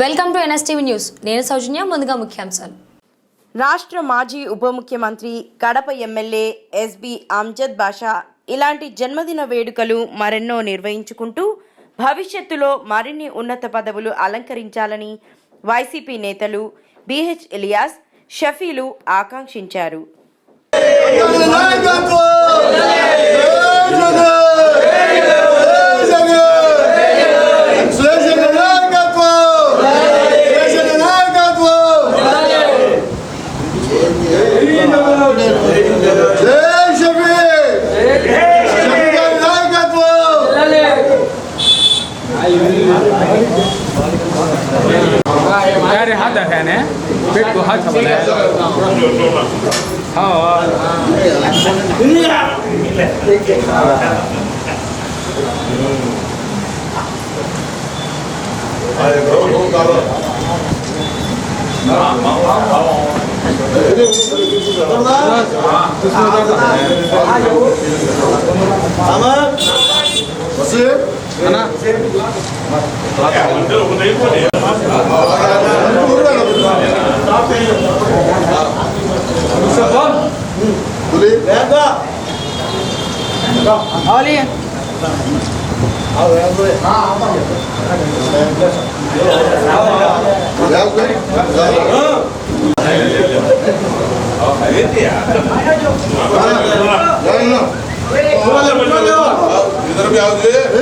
Welcome to NSTV news. నేను సౌజన్య ముందుగా ముఖ్యాంశాలు. రాష్ట్ర మాజీ ఉప ముఖ్యమంత్రి కడప ఎమ్మెల్యే ఎస్బి అమ్జద్ బాషా ఇలాంటి జన్మదిన వేడుకలు మరెన్నో నిర్వహించుకుంటూ భవిష్యత్తులో మరిన్ని ఉన్నత పదవులు అలంకరించాలని వైసీపీ నేతలు బిహెచ్ ఇలియాస్ షఫీలు ఆకాంక్షించారు. hát đại hè nè biết của hát thằng này hả Hãy subscribe cho kênh Ghiền Mì Gõ Để không bỏ lỡ những video hấp dẫn आओ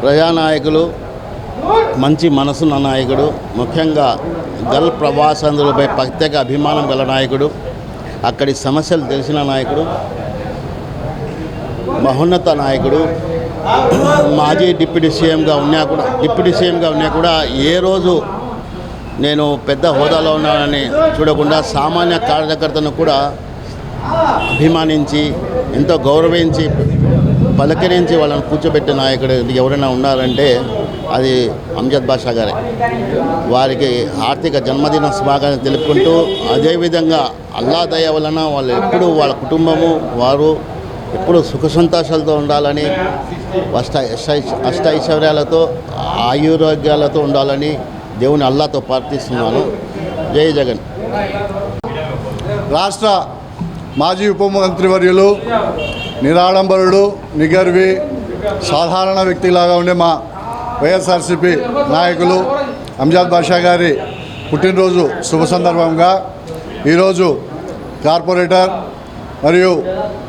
ప్రజానాయకులు మంచి మనసున్న నాయకుడు ముఖ్యంగా గల్ ప్రవాసందులపై ప్రత్యేక అభిమానం గల నాయకుడు అక్కడి సమస్యలు తెలిసిన నాయకుడు మహోన్నత నాయకుడు మాజీ డిప్యూటీ సీఎంగా ఉన్నా కూడా డిప్యూటీ సీఎంగా ఉన్నా కూడా ఏ రోజు నేను పెద్ద హోదాలో ఉన్నానని చూడకుండా సామాన్య కార్యకర్తను కూడా అభిమానించి ఎంతో గౌరవించి పలకరించి వాళ్ళని కూర్చోబెట్టిన నాయకుడు ఎవరైనా ఉన్నారంటే అది అంజద్ బాషా గారే. వారికి ఆర్థిక జన్మదిన శుభాకాంక్షలు తెలుపుకుంటూ అదేవిధంగా అల్లా దయ వలన వాళ్ళు ఎప్పుడూ వాళ్ళ కుటుంబము వారు ఎప్పుడు సుఖ సంతోషాలతో ఉండాలని అష్ట అష్ట- ఐశ్వర్యాలతో ఆయురోగ్యాలతో ఉండాలని దేవుని అల్లాతో ప్రార్థిస్తున్నాను. జై జగన్. రాష్ట్ర మాజీ ఉప మంత్రివర్యులు నిరాడంబరుడు నిగర్వి సాధారణ వ్యక్తిలాగా ఉండే మా వైఎస్ఆర్సిపి నాయకులు అంజాద్ బాషా గారి పుట్టినరోజు శుభ సందర్భంగా. ఈరోజు కార్పొరేటర్ మరియు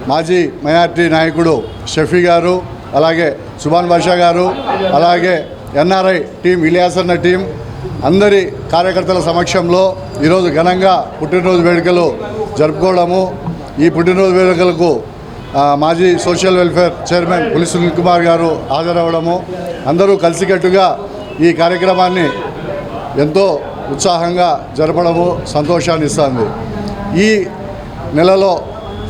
మాజీ మైనార్టీ నాయకుడు షఫీ గారు అలాగే సుభాన్ బాషా గారు అలాగే ఎన్ఆర్ఐ టీం ఇలియాసన్న టీం అందరి కార్యకర్తల సమక్షంలో ఈరోజు ఘనంగా పుట్టినరోజు వేడుకలు జరుపుకోవడము. ఈ పుట్టినరోజు వేడుకలకు మాజీ సోషల్ వెల్ఫేర్ చైర్మన్ పులి సునీల్ కుమార్ గారు హాజరవ్వడము. అందరూ కలిసికట్టుగా ఈ కార్యక్రమాన్ని ఎంతో ఉత్సాహంగా జరపడము సంతోషాన్ని ఇస్తుంది. ఈ నెలలో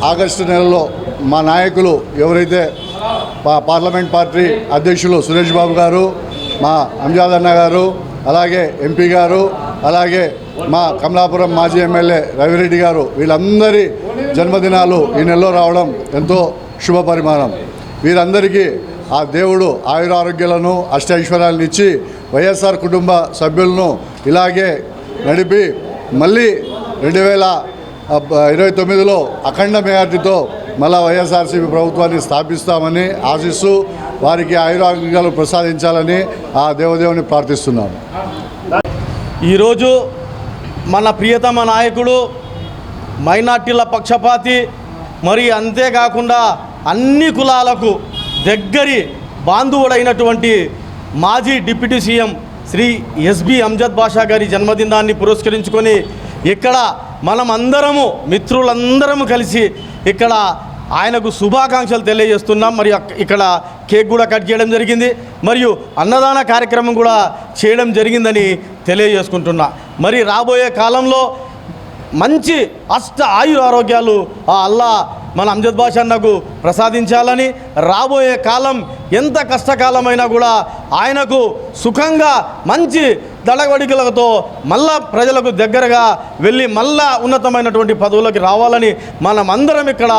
ఆగస్టు నెలలో మా నాయకులు ఎవరైతే పా- పార్లమెంట్ పార్టీ అధ్యక్షులు సురేష్ బాబు గారు మా అంజాద్ అన్న గారు అలాగే ఎంపీ గారు అలాగే మా కమలాపురం మాజీ ఎమ్మెల్యే రవిరెడ్డి గారు వీళ్ళందరి జన్మదినాలు ఈ నెలలో రావడం ఎంతో శుభ పరిమాణం. వీరందరికీ ఆ దేవుడు ఆయురారోగ్యాలను అష్టైశ్వర్యాలను ఇచ్చి వైఎస్ఆర్ కుటుంబ సభ్యులను ఇలాగే నడిపి మళ్ళీ రెండు వేల ఇరవై తొమ్మిదిలో అఖండ మెజార్టీతో మళ్ళా వైఎస్ఆర్సీపీ ప్రభుత్వాన్ని స్థాపిస్తామని ఆశిస్తూ వారికి ఆయురాగ్యాలు ప్రసాదించాలని ఆ దేవదేవుని ప్రార్థిస్తున్నాను ఈరోజు మన ప్రియతమ నాయకుడు మైనార్టీల పక్షపాతి మరి అంతేకాకుండా అన్ని కులాలకు దగ్గరి బాంధవుడైనటువంటి మాజీ deputy CM Shri SB Amjad Basha గారి జన్మదినాన్ని పురస్కరించుకొని ఇక్కడ మనం అందరము మిత్రులందరము కలిసి ఇక్కడ ఆయనకు శుభాకాంక్షలు తెలియజేస్తున్నాం. మరియు ఇక్కడ కేక్ కూడా కట్ చేయడం జరిగింది. మరియు అన్నదాన కార్యక్రమం కూడా చేయడం జరిగిందని తెలియజేసుకుంటున్నా. మరి రాబోయే కాలంలో మంచి అష్ట ఆయుర ఆరోగ్యాలు ఆ అల్లా మన అంజద్ బాషా అన్నకు ప్రసాదించాలని రాబోయే కాలం ఎంత కష్టకాలమైనా కూడా ఆయనకు సుఖంగా మంచి దడగడికలతో మళ్ళా ప్రజలకు దగ్గరగా వెళ్ళి మళ్ళా ఉన్నతమైనటువంటి పదవులకు రావాలని మనమందరం ఇక్కడ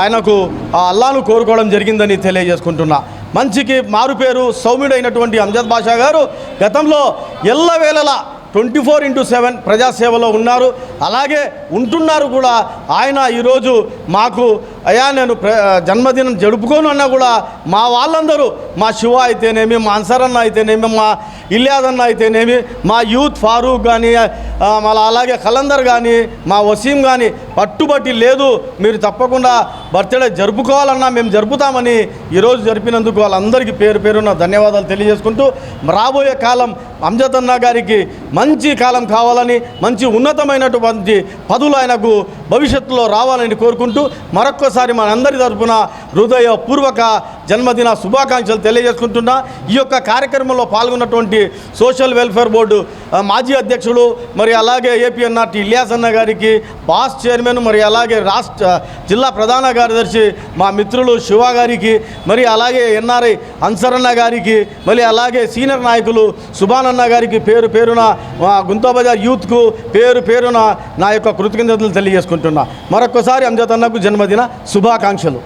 ఆయనకు ఆ అల్లాను కోరుకోవడం జరిగిందని తెలియజేసుకుంటున్నా. మంచికి మారుపేరు సౌమ్యుడైనటువంటి అంజద్ బాషా గారు గతంలో ఎల్లవేళలా ట్వంటీ ఫోర్ ఇంటూ సెవెన్ ప్రజాసేవలో ఉన్నారు. అలాగే ఉంటున్నారు కూడా. ఆయన ఈరోజు మాకు అయ్యా నేను ప్ర జన్మదినం జరుపుకోను అన్నా కూడా మా వాళ్ళందరూ మా శివ అయితేనేమి మా అన్సర్ అన్న అయితేనేమి మా ఇలియాద్ అన్న అయితేనేమి మా యూత్ ఫారూక్ కానీ మళ్ళీ మళ్ళా అలాగే కలందర్ కానీ మా వసీం కానీ పట్టుబట్టి లేదు. మీరు తప్పకుండా బర్త్డే జరుపుకోవాలన్నా మేము జరుపుతామని ఈరోజు జరిపినందుకు వాళ్ళందరికీ పేరు పేరున ధన్యవాదాలు తెలియజేసుకుంటూ రాబోయే కాలం అంజతన్న గారికి మంచి కాలం కావాలని మంచి ఉన్నతమైనటువంటి పదులు ఆయనకు భవిష్యత్తులో రావాలని కోరుకుంటూ మరొక్కసారి మనందరి తరఫున హృదయపూర్వక జన్మదిన శుభాకాంక్షలు తెలియజేసుకుంటున్నా. ఈ యొక్క కార్యక్రమంలో పాల్గొన్నటువంటి సోషల్ వెల్ఫేర్ బోర్డు మాజీ అధ్యక్షుడు మరి అలాగే ఏపీఎన్ఆర్టీ ఇలియాస్ అన్న గారికి బాస్ చైర్మన్ మరి అలాగే రాష్ట్ర జిల్లా ప్రధాన కార్యదర్శి మా మిత్రులు శివ గారికి మరి అలాగే ఎన్ఆర్ఐ అన్సరన్న గారికి మరి అలాగే సీనియర్ నాయకులు సుభాన్ అన్న గారికి పేరు పేరున మా గుంతోబజార్ యూత్కు పేరు పేరున నా యొక్క కృతజ్ఞతలు తెలియజేసుకుంటున్నా. మరొకసారి అంజత్ అన్నకు జన్మదిన శుభాకాంక్షలు.